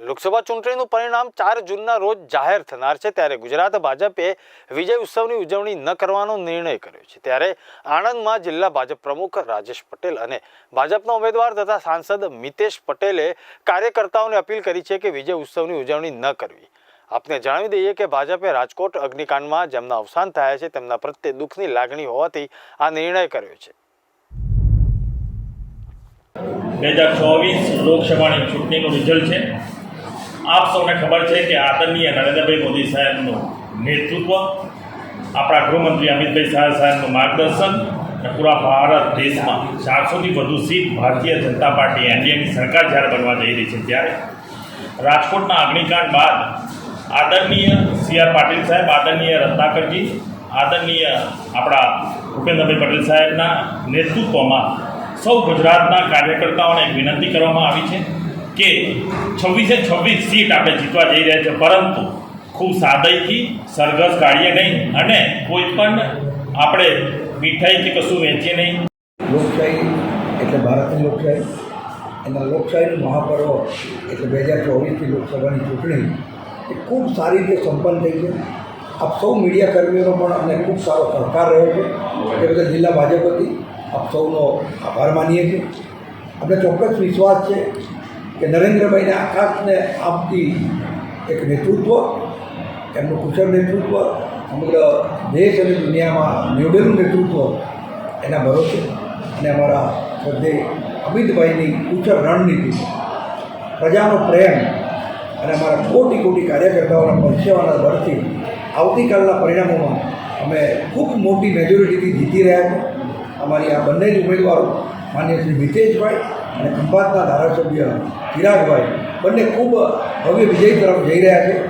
લોકસભા ચૂંટણીનું પરિણામ ચાર જૂનના રોજ જાહેર થનાર છે ત્યારે ગુજરાત ભાજપે વિજય ઉત્સવની ઉજવણી ન કરવાનો નિર્ણય કર્યો છે. ત્યારે આણંદમાં જિલ્લા ભાજપ પ્રમુખ રાજેશ પટેલ અને ભાજપના ઉમેદવાર તથા સાંસદ મિતેશ પટેલે કાર્યકર્તાઓને અપીલ કરી છે કે વિજય ઉત્સવની ઉજવણી ન કરવી. આપને જણાવી દઈએ કે ભાજપે રાજકોટ અગ્નિકાંડમાં જેમના અવસાન થયા છે, તેમના પ્રત્યે દુઃખની લાગણી હોવાથી આ નિર્ણય કર્યો છે. બે હજાર ચોવીસ લોકસભાની ચૂંટણીનું રિઝલ્ટ છે. આપ સૌને ખબર છે કે આદરણીય નરેન્દ્રભાઈ મોદી સાહેબનું નેતૃત્વ, આપણા ગૃહમંત્રી અમિતભાઈ શાહ સાહેબનું માર્ગદર્શન અને પૂરા ભારત દેશમાં ચારસોથી વધુ સીટ ભારતીય જનતા પાર્ટી એનડીએની સરકાર જ્યારે બનવા જઈ રહી છે ત્યારે. રાજકોટના અગ્નિકાંડ બાદ આદરણીય સી આર પાટીલ સાહેબ, આદરણીય રત્નાકરજી, આદરણીય આપણા ભૂપેન્દ્રભાઈ પટેલ સાહેબના નેતૃત્વમાં સૌ ગુજરાતના કાર્યકર્તાઓને વિનંતી કરવામાં આવી છે. કે છવ્વીસે છવ્વીસ સીટ આપણે જીતવા જઈ રહ્યા છે. પરંતુ ખૂબ સાદઈથી સરઘસ કાઢીએ નહીં અને કોઈ પણ આપણે મીઠાઈ કે કશું વેચીએ નહીં. લોકશાહી એટલે ભારતની લોકશાહી. એના લોકશાહીનું મહાપર્વ એટલે બે હજાર ચોવીસની લોકસભાની ચૂંટણી. એ ખૂબ સારી રીતે સંપન્ન થઈ છે આપ સૌ મીડિયા કર્મીઓનો પણ અમને ખૂબ સારો સહકાર રહ્યો છે. એ બધા જિલ્લા ભાજપ હતી આપ સૌનો આભાર માનીએ છીએ. અમને ચોક્કસ વિશ્વાસ છે કે નરેન્દ્રભાઈને આકાશને આપતી એક નેતૃત્વ એમનું કુશળ નેતૃત્વ, સમગ્ર દેશ અને દુનિયામાં નિવડેલું નેતૃત્વ એના ભરોસે અને અમારા શ્રદ્ધે અમિતભાઈની કુશળ રણનીતિ, પ્રજાનો પ્રેમ અને અમારા કોટી કોટી કાર્યકર્તાઓના પરસેવાના બળથી આવતીકાલના પરિણામોમાં અમે ખૂબ મોટી મેજોરિટીથી જીતી રહ્યા છે અમારી આ બંને જ ઉમેદવારો માન્ય શ્રી મિતેશભાઈ અને ખંભાતના ધારાસભ્ય ચિરાગભાઈ. બંને ખૂબ ભવ્ય વિજય તરફ જઈ રહ્યા છે.